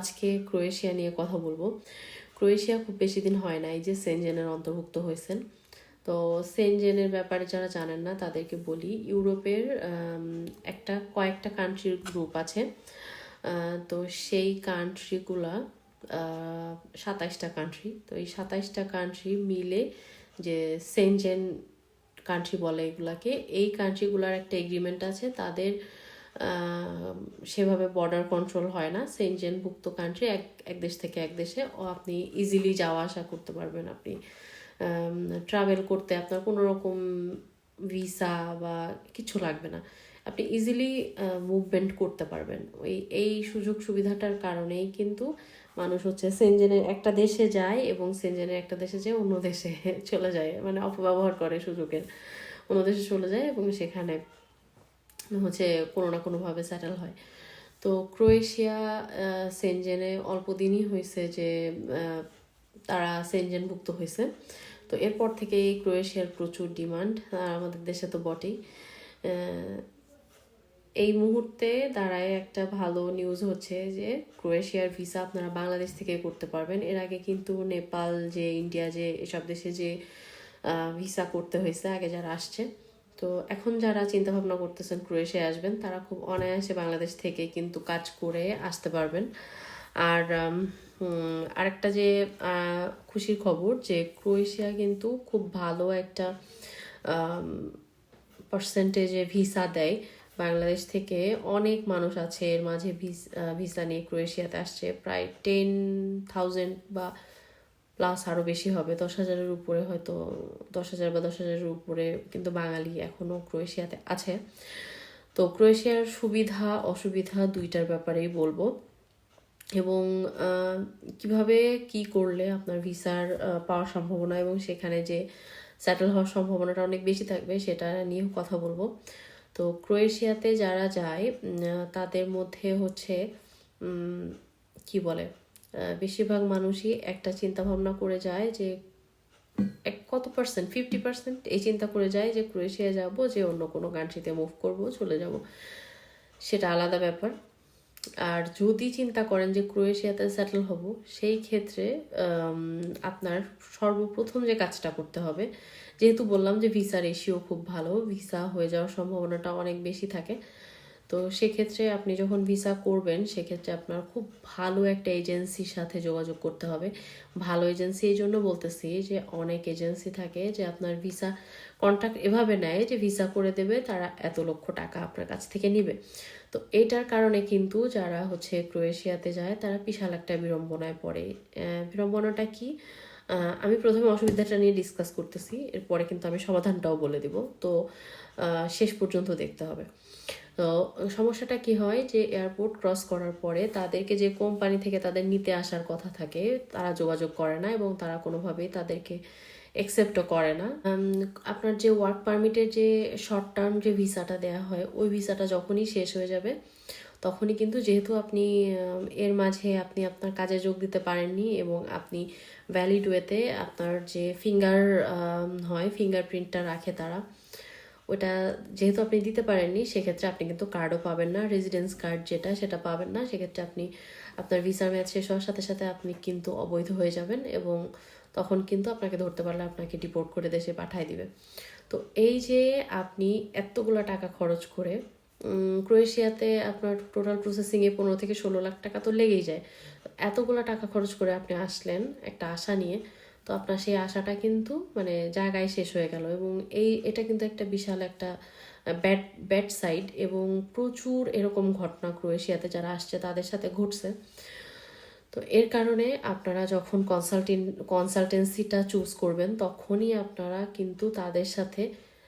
আজকে ক্রোয়েশিয়া নিয়ে কথা বলব। ক্রোয়েশিয়া খুব বেশি দিন হয় না এই যে সেনজেনের অন্তর্ভুক্ত হয়েছেন। তো সেনজেনের ব্যাপারে যারা জানেন না, তাদেরকে বলি, ইউরোপের একটা কয়েকটা কান্ট্রির গ্রুপ আছে। তো সেই কান্ট্রিগুলা সাতাইশটা কান্ট্রি তো এই সাতাইশটা কান্ট্রি মিলে যে সেনজেন কান্ট্রি বলে এগুলাকে, এই কান্ট্রিগুলার একটা এগ্রিমেন্ট আছে, তাদের সেভাবে বর্ডার কন্ট্রোল হয় না। সেনজেনভুক্ত কান্ট্রি এক এক দেশ থেকে এক দেশে। ও আপনি ইজিলি যাওয়া আসা করতে পারবেন আপনি। ট্রাভেল করতে আপনার কোনো রকম ভিসা বা কিছু লাগবে না। আপনি ইজিলি মুভমেন্ট করতে পারবেন। ওই, এই সুযোগ সুবিধাটার কারণেই কিন্তু মানুষ হচ্ছে সেনজেনের একটা দেশে যায় এবং সেনজেনের একটা দেশে যেয়ে অন্য দেশে চলে যায়। মানে অপব্যবহার করে সুযোগের। অন্য দেশে চলে যায় এবং সেখানে হচ্ছে কোনো না কোনোভাবে সেটেল হয়। তো ক্রোয়েশিয়া সেনজেনে অল্প দিনই হয়েছে যে তারা সেনজেনভুক্ত হয়েছে। তো এরপর থেকেই ক্রোয়েশিয়ার প্রচুর ডিমান্ড, আর আমাদের দেশে তো বটেই। এই মুহূর্তে দাঁড়ায় একটা ভালো নিউজ হচ্ছে যে, ক্রোয়েশিয়ার ভিসা আপনারা বাংলাদেশ থেকে করতে পারবেন। এর আগে কিন্তু নেপাল যে, ইন্ডিয়া যে, এসব দেশে যে ভিসা করতে হয়েছে, আগে যারা আসছে। তো এখন যারা চিন্তা ভাবনা করতেছেন ক্রোয়েশিয়া আসবেন, তারা খুব অনায়াসে বাংলাদেশ থেকে কিন্তু কাজ করে আসতে পারবেন। আর আরেকটা যে খুশির খবর যে ক্রোয়েশিয়া কিন্তু খুব ভালো একটা পার্সেন্টেজে ভিসা দেয়। বাংলাদেশ থেকে অনেক মানুষ আছে এর মাঝে ভিসা নিয়ে ক্রোয়েশিয়াতে আসছে। প্রায় টেন থাউজেন্ড বা প্লাস আরও বেশি হবে। দশ হাজারের উপরে হয়তো, দশ হাজার বা দশ হাজারের উপরে কিন্তু বাঙালি এখনও ক্রোয়েশিয়াতে আছে। তো ক্রোয়েশিয়ার সুবিধা, অসুবিধা দুইটার ব্যাপারেই বলব। এবং কীভাবে কি করলে আপনার ভিসার পাওয়ার সম্ভাবনা এবং সেখানে যে সেটেল হওয়ার সম্ভাবনাটা অনেক বেশি থাকবে সেটা নিয়েও কথা বলব। তো ক্রোয়েশিয়াতে যারা যায় তাদের মধ্যে হচ্ছে কি বলে? বেশিরভাগ মানুষই একটা চিন্তা ভাবনা করে যায় যে এক কত পার্সেন্ট ফিফটি পার্সেন্ট এই চিন্তা করে যায় যে ক্রোয়েশিয়া যাব, যে অন্য কোনো কান্ট্রিতে মুভ করব, চলে যাব। সেটা আলাদা ব্যাপার। আর যদি চিন্তা করেন যে ক্রোয়েশিয়াতে সেটেল হব, সেই ক্ষেত্রে আপনার সর্বপ্রথম যে কাজটা করতে হবে, যেহেতু বললাম যে ভিসা রেশিও খুব ভালো ভিসা হয়ে যাওয়ার সম্ভাবনাটা অনেক বেশি থাকে তো সেক্ষেত্রে আপনি যখন ভিসা করবেন, সেক্ষেত্রে আপনার খুব ভালো একটা এজেন্সির সাথে যোগাযোগ করতে হবে। ভালো এজেন্সি এই জন্য বলতেছি যে, অনেক এজেন্সি থাকে যে আপনার ভিসা কন্ট্রাক্ট এভাবে নেয় যে ভিসা করে দেবে, তারা এত লক্ষ টাকা আপনার কাছ থেকে নিবে। তো এটার কারণে কিন্তু যারা হচ্ছে ক্রোয়েশিয়াতে যায়, তারা বিশাল একটা বিড়ম্বনায় পড়ে। বিড়ম্বনাটা কি? আমি প্রথমে অসুবিধাটা নিয়ে ডিসকাস করতেছি, এরপরে কিন্তু আমি সমাধানটাও বলে দিব। তো শেষ পর্যন্ত দেখতে হবে। তো সমস্যাটা কি হয় যে এয়ারপোর্ট ক্রস করার পরে তাদেরকে যে কোম্পানি থেকে তাদের নিতে আসার কথা থাকে, তারা যোগাযোগ করে না এবং তারা কোনোভাবেই তাদেরকে অ্যাকসেপ্টও করে না। আপনার যে ওয়ার্ক পারমিটের যে শর্ট টার্ম যে ভিসাটা দেওয়া হয়, ওই ভিসাটা যখনই শেষ হয়ে যাবে, তখনই কিন্তু যেহেতু আপনি এর মাঝে আপনি আপনার কাজে যোগ দিতে পারেননি এবং আপনি ভ্যালিড ওয়েতে আপনার যে ফিঙ্গার হয় ফিঙ্গারপ্রিন্টটা রাখে তারা ওটা যেহেতু আপনি দিতে পারেননি, সেক্ষেত্রে আপনি কিন্তু কার্ডও পাবেন না রেজিডেন্স কার্ড যেটা সেটা পাবেন না। সেক্ষেত্রে আপনি আপনার ভিসার মেয়াদ শেষ হওয়ার সাথে সাথে আপনি কিন্তু অবৈধ হয়ে যাবেন এবং তখন কিন্তু আপনাকে ধরতে পারলে আপনাকে ডিপোর্ট করে দেশে পাঠায় দিবে। তো এই যে আপনি এতগুলো টাকা খরচ করে ক্রোয়েশিয়াতে আপনার টোটাল প্রসেসিংয়ে পনেরো থেকে ষোলো লাখ টাকা তো লেগেই যায়। এতগুলো টাকা খরচ করে আপনি আসলেন একটা আশা নিয়ে তো আপনার সেই আশাটা কিন্তু মানে জায়গায় শেষ হয়ে গেল এবং এই, এটা কিন্তু একটা বিশাল একটা ব্যাড ব্যাড সাইড এবং প্রচুর এরকম ঘটনা ক্রোয়েশিয়াতে যারা আসছে তাদের সাথে ঘটছে। তো এর কারণে আপনারা যখন কনসালটেন কনসালটেন্সিটা চুজ করবেন তখনই আপনারা কিন্তু তাদের সাথে,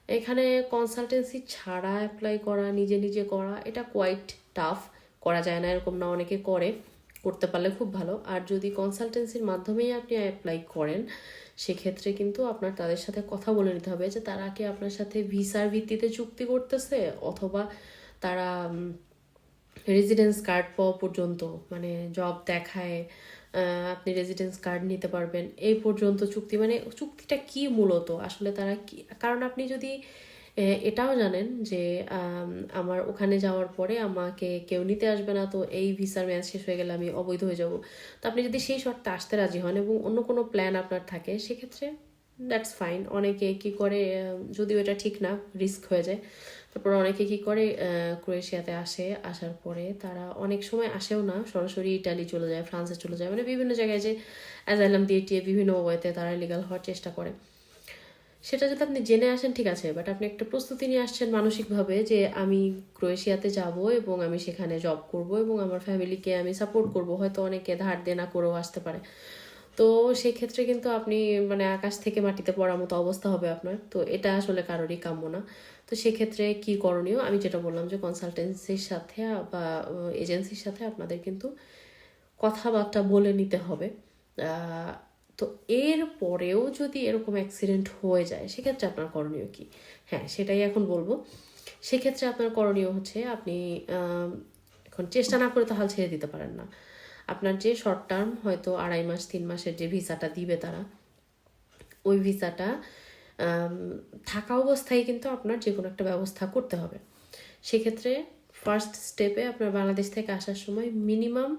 এখানে কনসালটেন্সি ছাড়া অ্যাপ্লাই করা, নিজে নিজে করা, এটা কোয়াইট টাফ করা যায় না, এরকম না অনেকে করে। করতে পারলে খুব ভালো। আর যদি কনসালটেন্সির মাধ্যমেই আপনি অ্যাপ্লাই করেন, সেক্ষেত্রে কিন্তু আপনার তাদের সাথে কথা বলে নিতে হবে যে তারা কি আপনার সাথে ভিসার ভিত্তিতে চুক্তি করতেছে? অথবা তারা রেজিডেন্স কার্ড পাওয়া পর্যন্ত মানে জব দেখায় আপনি রেজিডেন্স কার্ড নিতে পারবেন। এই পর্যন্ত চুক্তি মানে চুক্তিটা কি মূলত? আসলে তারা কি, কারণ আপনি যদি এটাও জানেন যে আমার ওখানে যাওয়ার পরে আমাকে কেউ নিতে আসবে না, তো এই ভিসার মেয়াদ শেষ হয়ে গেলে আমি অবৈধ হয়ে যাব। তো আপনি যদি সেই শর্তে আসতে রাজি হন এবং অন্য কোনো প্ল্যান আপনার থাকে, সেক্ষেত্রে দ্যাটস ফাইন অনেকে কি করে যদিও এটা ঠিক না রিস্ক হয়ে যায়। তারপর অনেকে কি করে ক্রোয়েশিয়াতে আসে, আসার পরে তারা অনেক সময় আসেও না, সরাসরি ইটালি চলে যায়, ফ্রান্সে চলে যায় মানে বিভিন্ন জায়গায় যে অ্যাজাইলাম দিয়ে টিয়ে বিভিন্ন ওয়েতে তারা লিগাল হওয়ার চেষ্টা করে। সেটা যদি আপনি জেনে আসেন, ঠিক আছে। বাট আপনি একটা প্রস্তুতি নিয়ে আসছেন মানসিকভাবে যে আমি ক্রোয়েশিয়াতে যাব এবং আমি সেখানে জব করব এবং আমার ফ্যামিলিকে আমি সাপোর্ট করব। হয়তো অনেকে ধার দেনা করেও আসতে পারে। তো সেই ক্ষেত্রে কিন্তু আপনি মানে আকাশ থেকে মাটিতে পড়ার মতো অবস্থা হবে আপনার। তো এটা আসলে কারোরই কাম্য না। তো সেক্ষেত্রে কি করণীয়? আমি যেটা বললাম যে কনসালটেন্সির সাথে বা এজেন্সির সাথে আপনাদের কিন্তু কথাবার্তা বলে নিতে হবে। তো এর পরেও যদি এরকম অ্যাক্সিডেন্ট হয়ে যায়, সেক্ষেত্রে আপনার করণীয় কি? হ্যাঁ সেটাই এখন বলব। সেক্ষেত্রে আপনার করণীয় হচ্ছে আপনি এখন চেষ্টা না করে তো হাল ছেড়ে দিতে পারেন না। আপনার যে শর্ট টার্ম হয়তো আড়াই মাস, তিন মাসের যে ভিসাটা দিবে তারা, ওই ভিসাটা থাকা অবস্থায় কিন্তু আপনার যে কোনো একটা ব্যবস্থা করতে হবে। সেক্ষেত্রে ফার্স্ট স্টেপে আপনার বাংলাদেশ থেকে আসার সময় মিনিমাম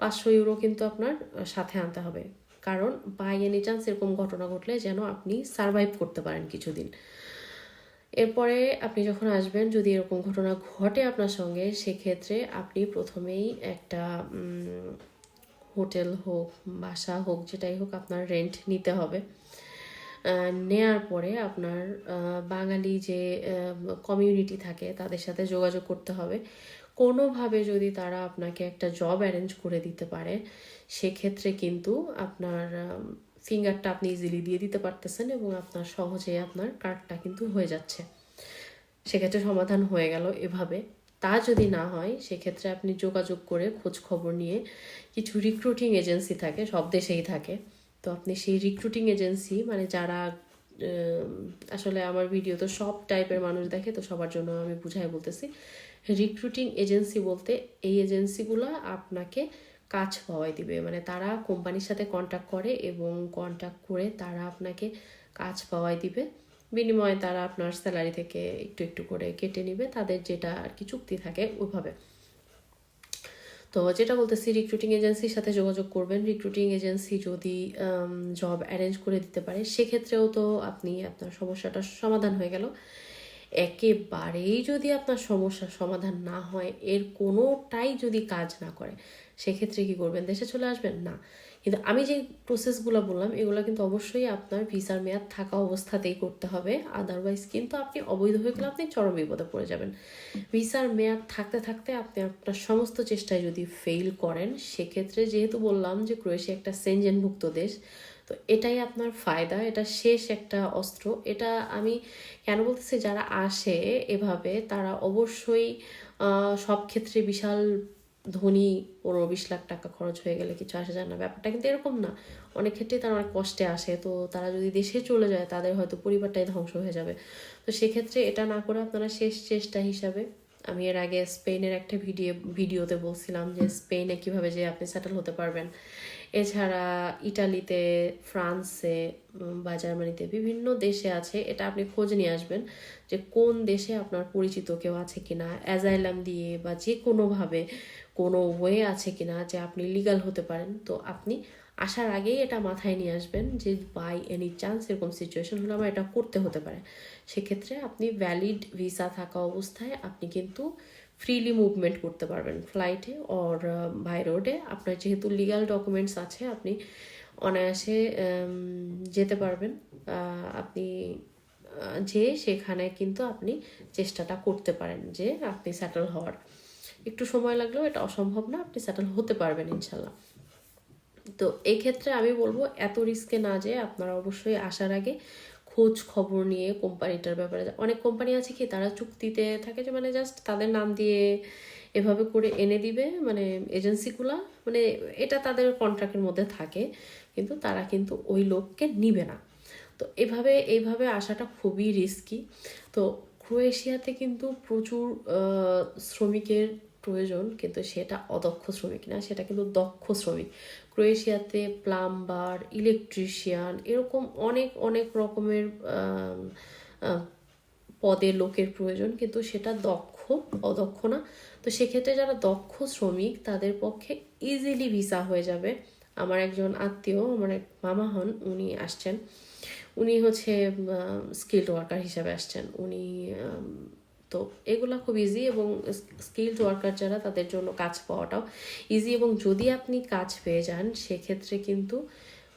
পাঁচশো ইউরো কিন্তু আপনার সাথে আনতে হবে। কারণ বাই এনি চান্স এরকম ঘটনা ঘটলে যেন আপনি সারভাইভ করতে পারেন কিছুদিন। এরপরে আপনি যখন আসবেন, যদি এরকম ঘটনা ঘটে আপনার সঙ্গে, সেক্ষেত্রে আপনি প্রথমেই একটা হোটেল হোক, বাসা হোক, যেটাই হোক আপনার রেন্ট নিতে হবে। নেয়ার পরে আপনার বাঙালি যে কমিউনিটি থাকে, তাদের সাথে যোগাযোগ করতে হবে। কোনোভাবে যদি তারা আপনাকে একটা জব অ্যারেঞ্জ করে দিতে পারে সেক্ষেত্রে কিন্তু আপনার ফিঙ্গারটা আপনি ইজিলি দিয়ে দিতে পারতেছেন এবং আপনার সহজেই আপনার কার্ডটা কিন্তু হয়ে যাচ্ছে। সেক্ষেত্রে সমাধান হয়ে গেল এভাবে। তা যদি না হয়, সেক্ষেত্রে আপনি যোগাযোগ করে খোঁজ খবর নিয়ে কিছু রিক্রুটিং এজেন্সি থাকে, সব দেশেই থাকে। তো আপনি সেই রিক্রুটিং এজেন্সি মানে যারা আসলে আমার ভিডিও তো সব টাইপের মানুষ দেখে, তো সবার জন্য আমি বুঝাই বলতেছি। রিক্রুটিং এজেন্সি বলতে এই এজেন্সিগুলো আপনাকে কাজ পাওয়াই দিবে। মানে তারা কোম্পানির সাথে কন্ট্যাক্ট করে এবং কন্ট্যাক্ট করে তারা আপনাকে কাজ পাওয়াই দিবে। বিনিময়ে তারা আপনার স্যালারি থেকে একটু একটু করে কেটে নিবে, তাদের যেটা আর কি চুক্তি থাকে ওইভাবে। তো যেটা বলতেছি রিক্রুটিং এজেন্সির সাথে যোগাযোগ করবেন। রিক্রুটিং এজেন্সি যদি জব অ্যারেঞ্জ করে দিতে পারে, সেক্ষেত্রেও তো আপনি আপনার সমস্যাটার সমাধান হয়ে গেল। একেবারেই যদি আপনার সমস্যার সমাধান না হয়, এর কোনোটাই যদি কাজ না করে সেক্ষেত্রে কি করবেন? দেশে চলে আসবেন? না। কিন্তু আমি যে প্রসেসগুলো বললাম, এগুলো কিন্তু অবশ্যই আপনার ভিসার মেয়াদ থাকা অবস্থাতেই করতে হবে। আদারওয়াইজ কিন্তু আপনি অবৈধ হয়ে গেলে আপনি চরম বিপদে পড়ে যাবেন। ভিসার মেয়াদ থাকতে থাকতে আপনি আপনার সমস্ত চেষ্টায় যদি ফেল করেন, সেক্ষেত্রে যেহেতু বললাম যে ক্রোয়েশিয়া একটা সেনজেনভুক্ত দেশ, তো এটাই আপনার ফায়দা। এটা শেষ একটা অস্ত্র। এটা আমি কেন বলতেছি? যারা আসে এভাবে, তারা অবশ্যই সব ক্ষেত্রে বিশাল ধনী, পনেরো বিশ লাখ টাকা খরচ হয়ে গেলে কিছু আসে যায় না, ব্যাপারটা কিন্তু এরকম না। অনেক ক্ষেত্রে তারা অনেক কষ্টে আসে, তো তারা যদি দেশে চলে যায়, তাদের হয়তো পরিবারটাই ধ্বংস হয়ে যাবে। তো সেক্ষেত্রে এটা না করে আপনারা শেষ চেষ্টা হিসাবে, আমি এর আগে স্পেনের একটা ভিডিও, ভিডিওতে বলছিলাম যে স্পেনে কীভাবে যে আপনি সেটেল হতে পারবেন। এছাড়া ইটালিতে, ফ্রান্সে বা জার্মানিতে বিভিন্ন দেশে আছে, এটা আপনি খোঁজ নিয়ে আসবেন যে কোন দেশে আপনার পরিচিত কেউ আছে কিনা। অ্যাজাইলাম দিয়ে বা যে কোনোভাবে কোনো ওয়ে আছে কি না যে আপনি লিগাল হতে পারেন, তো আপনি আসার আগেই এটা মাথায় নিয়ে আসবেন যে বাই এনি চান্স এরকম সিচুয়েশন হলে আমার এটা করতে হতে পারে। সেক্ষেত্রে আপনি ভ্যালিড ভিসা থাকা অবস্থায় আপনি কিন্তু ফ্রিলি মুভমেন্ট করতে পারবেন। ফ্লাইটে অর বাই রোডে আপনার যেহেতু লিগাল ডকুমেন্টস আছে, আপনি অনায়াসে যেতে পারবেন। আপনি যে সেখানে কিন্তু আপনি চেষ্টাটা করতে পারেন যে আপনি সেটেল হওয়ার। একটু সময় লাগলেও এটা অসম্ভব না, আপনি সেটেল হতে পারবেন ইনশাল্লাহ। তো এই ক্ষেত্রে আমি বলব, এত রিস্কে না যে আপনারা অবশ্যই আসার আগে খোঁজ খবর নিয়ে কোম্পানিটার ব্যাপারে অনেক কোম্পানি আছে কি, তারা চুক্তিতে থাকে যে মানে জাস্ট তাদের নাম দিয়ে এভাবে করে এনে দিবে মানে এজেন্সিগুলা মানে এটা তাদের কন্ট্রাক্টের মধ্যে থাকে, কিন্তু তারা কিন্তু ওই লোককে নিবে না। তো এভাবে, এইভাবে আসাটা খুবই রিস্কি তো ক্রোয়েশিয়াতে কিন্তু প্রচুর শ্রমিকের প্রয়োজন, কিন্তু সেটা অদক্ষ শ্রমিক না, সেটা কিন্তু দক্ষ শ্রমিক। ক্রোয়েশিয়াতে প্লাম্বার, ইলেকট্রিশিয়ান এরকম অনেক অনেক রকমের পদে লোকের প্রয়োজন, কিন্তু সেটা দক্ষ, অদক্ষ না। তো সেক্ষেত্রে যারা দক্ষ শ্রমিক, তাদের পক্ষে ইজিলি ভিসা হয়ে যাবে। আমার একজন আত্মীয়, আমার এক মামা হন, উনি আসছেন। উনি হচ্ছে স্কিল্ড ওয়ার্কার হিসাবে আসছেন। উনি তো এগুলো খুব ইজি এবং স্কিল্ড ওয়ার্কার যারা তাদের জন্য কাজ পাওয়াটাও ইজি এবং যদি আপনি কাজ পেয়ে যান, সেক্ষেত্রে কিন্তু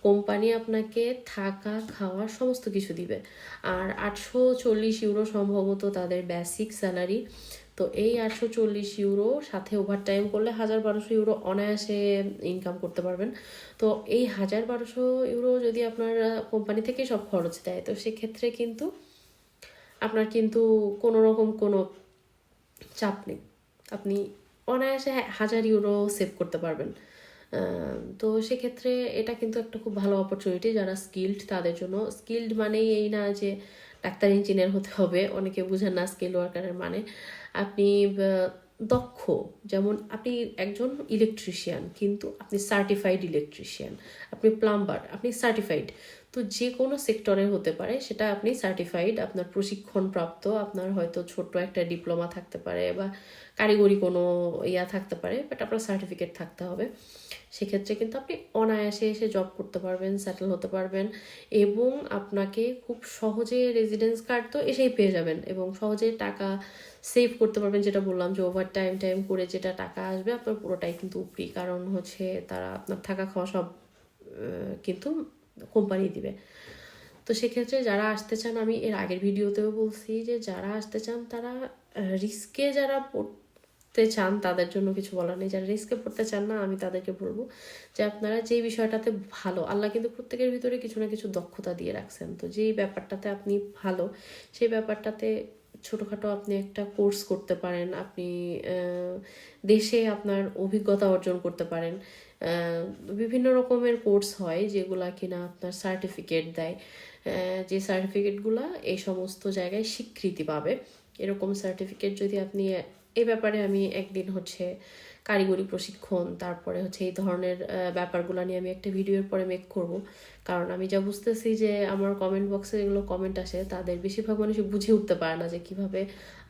কোম্পানি আপনাকে থাকা, খাওয়া সমস্ত কিছু দিবে। আর আটশো চল্লিশ ইউরো সম্ভবত তাদের বেসিক স্যালারি তো এই আটশো চল্লিশ ইউরো সাথে ওভার টাইম করলে হাজার বারোশো ইউরো অনায়াসে ইনকাম করতে পারবেন। তো এই হাজার বারোশো ইউরো যদি আপনার কোম্পানি থেকে সব খরচ দেয়, তো সেক্ষেত্রে কিন্তু আপনার কিন্তু কোনো রকম কোনো চাপ নেই। আপনি অনায়াসে হাজার ইউরো সেভ করতে পারবেন। তো সেক্ষেত্রে এটা কিন্তু একটা খুব ভালো অপরচুনিটি যারা স্কিল্ড তাদের জন্য। স্কিল্ড মানেই এই না যে ডাক্তার ইঞ্জিনিয়ার হতে হবে, অনেকে বুঝেন না স্কিল ওয়ার্কারের মানে। আপনি দক্ষ, যেমন আপনি একজন ইলেকট্রিশিয়ান কিন্তু আপনি সার্টিফাইড ইলেকট্রিশিয়ান আপনি প্লাম্বার আপনি সার্টিফাইড তো যে কোনো সেক্টরের হতে পারে, সেটা আপনি সার্টিফাইড আপনার প্রশিক্ষণ প্রাপ্ত আপনার হয়তো ছোট্ট একটা ডিপ্লোমা থাকতে পারে বা কারিগরি কোনো ইয়া থাকতে পারে বাট আপনার সার্টিফিকেট থাকতে হবে। সেক্ষেত্রে কিন্তু আপনি অনায়াসে এসে জব করতে পারবেন সেটেল হতে পারবেন এবং আপনাকে খুব সহজে রেজিডেন্স কার্ড তো এসেই পেয়ে যাবেন এবং সহজে টাকা সেভ করতে পারবেন, যেটা বললাম যে ওভার টাইম টাইম করে যেটা টাকা আসবে, আপনার পুরোটাই কিন্তু উপরি কারণ হচ্ছে তারা, আপনার থাকা খাওয়া সব কিন্তু কোম্পানি দিবে। তো সেক্ষেত্রে যারা আসতে চান, আমি এর আগের ভিডিওতেও বলছি যে যারা আসতে চান, তারা রিস্কে যারা পড়তে চান, তাদের জন্য কিছু বলার নেই। যারা রিস্কে পড়তে চান না, আমি তাদেরকে বলব যে আপনারা যেই বিষয়টাতে ভালো, আল্লাহ কিন্তু প্রত্যেকের ভিতরে কিছু না কিছু দক্ষতা দিয়ে রাখছেন। তো যেই ব্যাপারটাতে আপনি ভালো, সেই ব্যাপারটাতে ছোটোখাটো আপনি একটা কোর্স করতে পারেন। আপনি দেশে আপনার অভিজ্ঞতা অর্জন করতে পারেন। বিভিন্ন রকমের কোর্স হয় যেগুলা কিনা আপনার সার্টিফিকেট দেয়। যে সার্টিফিকেটগুলা এই সমস্ত জায়গায় স্বীকৃতি পাবে। এরকম সার্টিফিকেট যদি আপনি এই ব্যাপারে আমি একদিন হচ্ছে কারিগরি প্রশিক্ষণ, তারপরে হচ্ছে এই ধরনের ব্যাপারগুলো নিয়ে আমি একটা ভিডিওর পরে মেক করব। কারণ আমি যা বুঝতেছি যে আমার কমেন্ট বক্সে যেগুলো কমেন্ট আসে, তাদের বেশিরভাগ মানুষ বুঝে উঠতে পারে না যে কীভাবে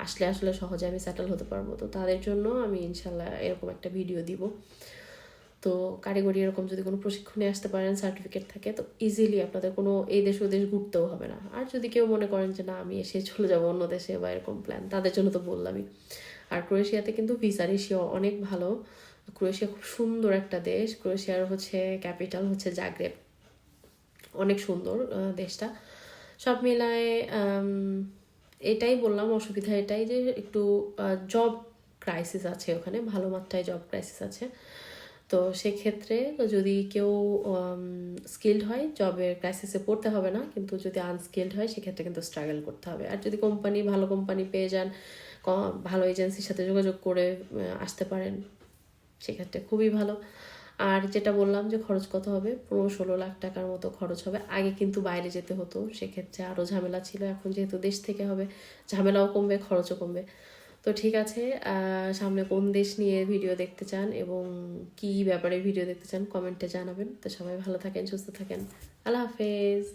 আসলে আসলে সহজে আমি সেটেল হতে পারব। তো তাদের জন্য আমি ইনশাল্লাহ এরকম একটা ভিডিও দিব। তো কারিগরি এরকম যদি কোনো প্রশিক্ষণে আসতে পারেন সার্টিফিকেট থাকে, তো ইজিলি আপনাদের কোনো এই দেশ ও দেশ ঘুরতেও হবে না। আর যদি কেউ মনে করেন যে, না, আমি এসে চলে যাব অন্য দেশে বা এরকম প্ল্যান তাদের জন্য তো বললামই। আর ক্রোয়েশিয়াতে কিন্তু ভিসা রেশিও অনেক ভালো। ক্রোয়েশিয়া খুব সুন্দর একটা দেশ। ক্রোয়েশিয়ার হচ্ছে ক্যাপিটাল হচ্ছে জাগ্রেব অনেক সুন্দর দেশটা। সব মিলায় এটাই বললাম, অসুবিধা এটাই যে একটু জব ক্রাইসিস আছে ওখানে, ভালো মাত্রায় জব ক্রাইসিস আছে। তো সেক্ষেত্রে যদি কেউ স্কিল্ড হয় জবের ক্রাইসিসে পড়তে হবে না, কিন্তু যদি আনস্কিল্ড হয়, সেক্ষেত্রে কিন্তু স্ট্রাগল করতে হবে। আর যদি কোম্পানি ভালো কোম্পানি পেয়ে যান ভালো এজেন্সির সাথে যোগাযোগ করে আসতে পারেন, সেক্ষেত্রে খুবই ভালো। আর যেটা বললাম যে খরচ কত হবে? পনেরো ষোলো লাখ টাকার মতো খরচ হবে। আগে কিন্তু বাইরে যেতে হতো, সেক্ষেত্রে আরও ঝামেলা ছিল। এখন যেহেতু দেশ থেকে হবে, ঝামেলাও কমবে, খরচও কমবে। তো ঠিক আছে সামনে কোন দেশ নিয়ে ভিডিও দেখতে চান এবং কি ব্যাপারে ভিডিও দেখতে চান কমেন্টে জানাবেন। তো সবাই ভালো থাকেন, সুস্থ থাকেন। আল্লাহ হাফেজ।